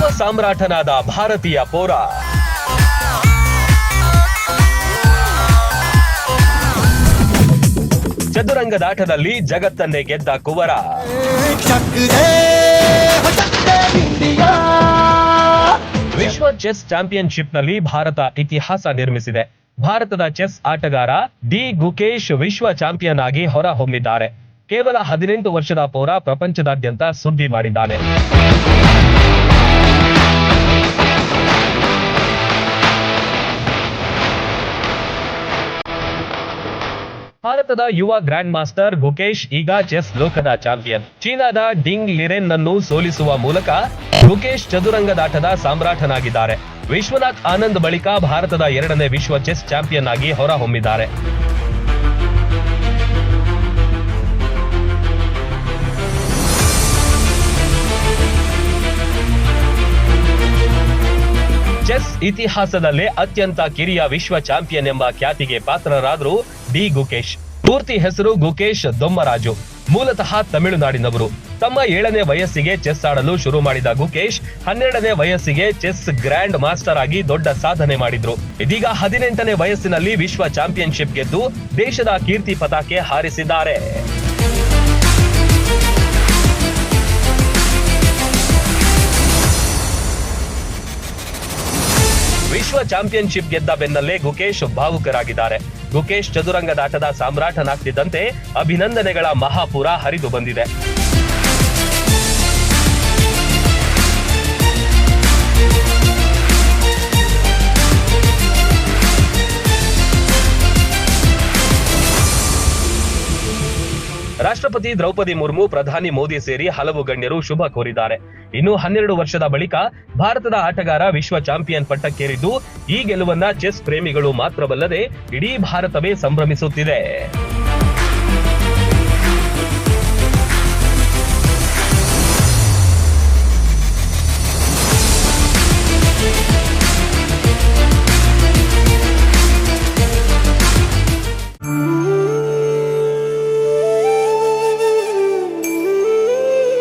ವಿಶ್ವ ಸಾಮ್ರಾಟನಾದ ಭಾರತೀಯ ಪೋರ. ಚದುರಂಗದಾಟದಲ್ಲಿ ಜಗತ್ತನ್ನೇ ಗೆದ್ದ ಕುವರ. ವಿಶ್ವ ಚೆಸ್ ಚಾಂಪಿಯನ್ಶಿಪ್ನಲ್ಲಿ ಭಾರತ ಇತಿಹಾಸ ನಿರ್ಮಿಸಿದೆ. ಭಾರತದ ಚೆಸ್ ಆಟಗಾರ ಡಿ ಗುಕೇಶ್ ವಿಶ್ವ ಚಾಂಪಿಯನ್ ಆಗಿ ಹೊರಹೊಮ್ಮಿದ್ದಾರೆ. ಕೇವಲ ಹದಿನೆಂಟು ವರ್ಷದ ಪೌರ ಪ್ರಪಂಚದಾದ್ಯಂತ ಸುದ್ದಿ ಮಾಡಿದ್ದಾನೆ. ಭಾರತದ ಯುವ ಗ್ರ್ಯಾಂಡ್ ಮಾಸ್ಟರ್ ಗುಕೇಶ್, ಈಗ ಚೆಸ್ ಲೋಕದ ಚಾಂಪಿಯನ್. ಚೀನಾದ ಡಿಂಗ್ ಲಿರೆನ್ ಅನ್ನು ಸೋಲಿಸುವ ಮೂಲಕ ಗುಕೇಶ್ ಚದುರಂಗದಾಟದ ಸಾಮ್ರಾಟನಾಗಿದ್ದಾರೆ. ವಿಶ್ವನಾಥ್ ಆನಂದ್ ಬಳಿಕ ಭಾರತದ ಎರಡನೇ ವಿಶ್ವ ಚೆಸ್ ಚಾಂಪಿಯನ್ ಆಗಿ ಹೊರಹೊಮ್ಮಿದ್ದಾರೆ. ಇತಿಹಾಸದಲ್ಲೇ ಅತ್ಯಂತ ಕಿರಿಯ ವಿಶ್ವ ಚಾಂಪಿಯನ್ ಎಂಬ ಖ್ಯಾತಿಗೆ ಪಾತ್ರರಾದರು ಡಿ ಗುಕೇಶ್. ಪೂರ್ತಿ ಹೆಸರು ಗುಕೇಶ್ ದೊಮ್ಮರಾಜು. ಮೂಲತಃ ತಮಿಳುನಾಡಿನವರು. ತಮ್ಮ ಏಳನೇ ವಯಸ್ಸಿಗೆ ಚೆಸ್ ಆಡಲು ಶುರು ಮಾಡಿದ ಗುಕೇಶ್ ಹನ್ನೆರಡನೇ ವಯಸ್ಸಿಗೆ ಚೆಸ್ ಗ್ರ್ಯಾಂಡ್ ಮಾಸ್ಟರ್ ಆಗಿ ದೊಡ್ಡ ಸಾಧನೆ ಮಾಡಿದ್ರು. ಇದೀಗ ಹದಿನೆಂಟನೇ ವಯಸ್ಸಿನಲ್ಲಿ ವಿಶ್ವ ಚಾಂಪಿಯನ್ಶಿಪ್ ಗೆದ್ದು ದೇಶದ ಕೀರ್ತಿ ಪತಾಕೆ ಹಾರಿಸಿದ್ದಾರೆ. ಚಾಂಪಿಯನ್ಶಿಪ್ ಗೆದ್ದ ಬೆನ್ನಲ್ಲೇ ಗುಕೇಶ್ ಭಾವುಕರಾಗಿದ್ದಾರೆ. ಗುಕೇಶ್ ಚದುರಂಗದಾಟದ ಸಾಮ್ರಾಟನಾಗ್ತಿದ್ದಂತೆ ಅಭಿನಂದನೆಗಳ ಮಹಾಪುರ ಹರಿದು ಬಂದಿದೆ. ರಾಷ್ಟ್ರಪತಿ ದ್ರೌಪದಿ ಮುರ್ಮು, ಪ್ರಧಾನಿ ಮೋದಿ ಸೇರಿ ಹಲವು ಗಣ್ಯರು ಶುಭ ಕೋರಿದ್ದಾರೆ. ಇನ್ನು ಹನ್ನೆರಡು ವರ್ಷದ ಬಳಿಕ ಭಾರತದ ಆಟಗಾರ ವಿಶ್ವ ಚಾಂಪಿಯನ್ ಪಟ್ಟಕ್ಕೇರಿದ್ದು, ಈ ಗೆಲುವನ್ನ ಚೆಸ್ ಪ್ರೇಮಿಗಳು ಮಾತ್ರವಲ್ಲದೆ ಇಡೀ ಭಾರತವೇ ಸಂಭ್ರಮಿಸುತ್ತಿದೆ.